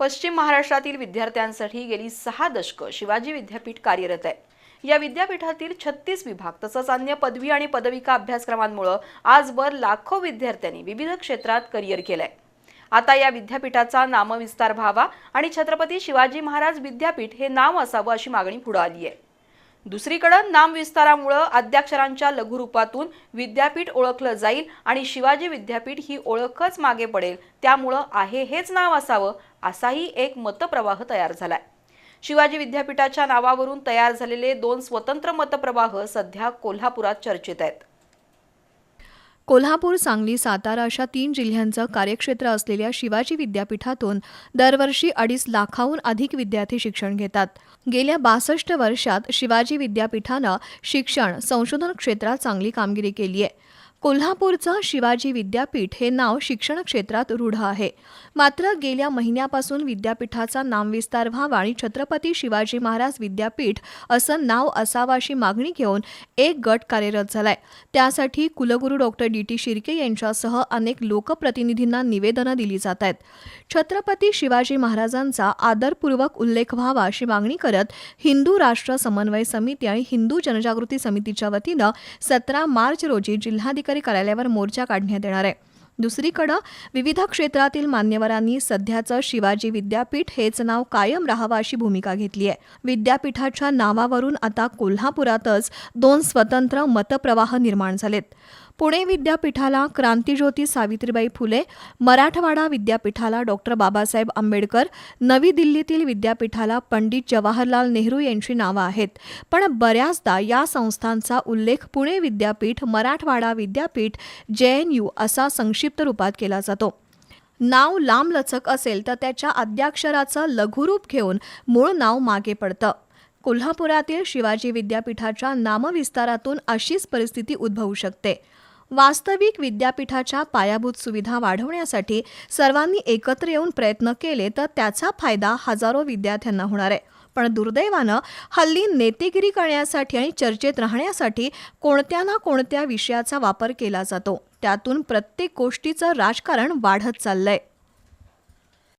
पश्चिम महाराष्ट्रातील विद्यार्थ्यांसाठी गेली सहा दशकं शिवाजी विद्यापीठ कार्यरत आहे. या विद्यापीठातील छत्तीस विभाग तसंच अन्य पदवी आणि पदविका अभ्यासक्रमांमुळे आजवर लाखो विद्यार्थ्यांनी विविध क्षेत्रात करिअर केलंय. आता या विद्यापीठाचा नामविस्तार व्हावा आणि छत्रपती शिवाजी महाराज विद्यापीठ हे नाव असावं अशी मागणी पुढे आली आहे दुसरीकडं नामविस्तारामुळं अद्याक्षरांच्या लघुरूपातून विद्यापीठ ओळखलं जाईल आणि शिवाजी विद्यापीठ ही ओळखच मागे पडेल. त्यामुळं आहे हेच नाव असावं असाही एक मतप्रवाह तयार झालाय. शिवाजी विद्यापीठाच्या नावावरून तयार झालेले दोन स्वतंत्र मतप्रवाह सध्या कोल्हापुरात चर्चेत आहेत. कोल्हापूर सांगली सातारा अशा तीन जिल्ह्यांचं कार्यक्षेत्र असलेल्या शिवाजी विद्यापीठातून दरवर्षी अडीच लाखाहून अधिक विद्यार्थी शिक्षण घेतात. गेल्या बासष्ट वर्षात शिवाजी विद्यापीठानं शिक्षण संशोधन क्षेत्रात चांगली कामगिरी केली आहे कोल्हापूरचं शिवाजी विद्यापीठ हे नाव शिक्षण क्षेत्रात रूढ आहे. मात्र गेल्या महिन्यापासून विद्यापीठाचा नामविस्तार व्हावा आणि छत्रपती शिवाजी महाराज विद्यापीठ असं नाव असावं अशी मागणी घेऊन एक गट कार्यरत झालाय. त्यासाठी कुलगुरू डॉक्टर डी टी शिर्के यांच्यासह अनेक लोकप्रतिनिधींना निवेदनं दिली जात आहेत. छत्रपती शिवाजी महाराजांचा आदरपूर्वक उल्लेख व्हावा अशी मागणी करत हिंदू राष्ट्र समन्वय समिती आणि हिंदू जनजागृती समितीच्या वतीनं सतरा मार्च रोजी जिल्हाधिकारी कार्यालयावर मोर्चा काढण्यात येणार आहे. दुसरीकडं विविध क्षेत्रातील मान्यवरांनी सध्याचं शिवाजी विद्यापीठ हेच नाव कायम राहावं अशी भूमिका घेतली आहे. विद्यापीठाच्या नावावरून आता कोल्हापुरातच दोन स्वतंत्र मतप्रवाह निर्माण झालेत. पुणे विद्यापीठाला क्रांतीज्योती सावित्रीबाई फुले मराठवाडा विद्यापीठाला डॉक्टर बाबासाहेब आंबेडकर नवी दिल्लीतील विद्यापीठाला पंडित जवाहरलाल नेहरू यांची नावं आहेत. पण बऱ्याचदा या संस्थांचा उल्लेख पुणे विद्यापीठ मराठवाडा विद्यापीठ जे एन यू असा संक्षिप्त रूपात केला जातो. नाव लांबलचक असेल तर त्याच्या अद्याक्षराचं लघुरूप घेऊन मूळ नाव मागे पडतं. कोल्हापुरातील शिवाजी विद्यापीठाच्या नामविस्तारातून अशीच परिस्थिती उद्भवू शकते. वास्तविक विद्यापीठाच्या पायाभूत सुविधा वाढवण्यासाठी सर्वांनी एकत्र येऊन प्रयत्न केले तर त्याचा फायदा हजारो विद्यार्थ्यांना होणार आहे. पण दुर्दैवानं हल्ली नेतेगिरी करण्यासाठी आणि चर्चेत राहण्यासाठी कोणत्या ना कोणत्या विषयाचा वापर केला जातो. त्यातून प्रत्येक गोष्टीचं राजकारण वाढत चाललंय.